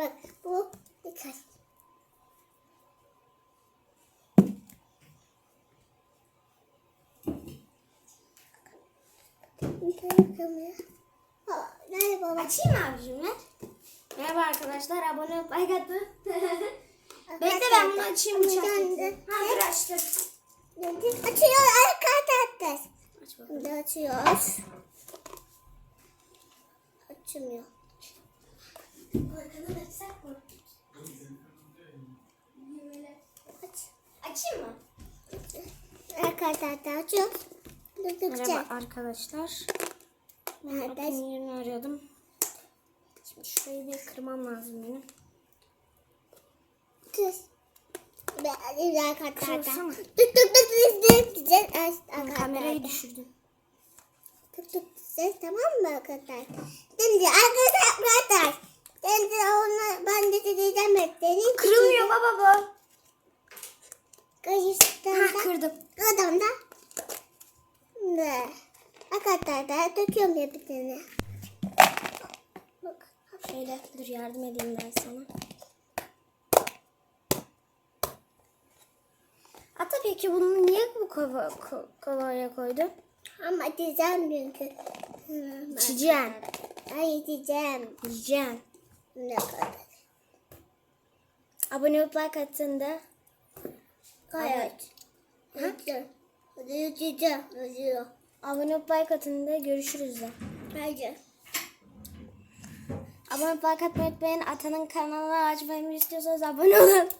Bak bu dikkat. Aa, Nerede baba? Açayım mı abicim ver. Merhaba arkadaşlar abone olup like atın. Bekle ben bunu açayım bıçak. Döndü. Ha dur açtım. Açıyor arkadaşlar. Aç bakalım. Şimdi açıyor. Açılmıyor. Açayım mı? Arkadaşlar açıyor. Durdukça. Merhaba arkadaşlar. Nerede? Bakın yerini arıyordum. Şimdi şurayı bir kırmam lazım benim. Kız. Ben arkadaşlar. Kırsana. Tık tık tık izleyip gideceğiz. Aç- Kamerayı arkadaşlar. düşürdüm. Tık tık ses tamam mı arkadaşlar? Şimdi arkadaşlar. Şimdi ona ben de dedim. Kırılmıyor baba bu. Kırdım. Adamda. Ne? Arkadaşlar da döküyorum hepsini. Bak. Şöyle dur yardım edeyim ben sana. Ata peki bunu niye bu kova, ko- kovaya koydun? Ama diyeceğim çünkü. Bak. İçeceğim. Ay diyeceğim. Yiyeceğim. Ne kadar. Abone olup like atın da. Hayır. Abone olup like atın da görüşürüz de. Hayır. Abone olup like atmayı unutmayın. Atanın kanalına açmayı istiyorsanız abone olun.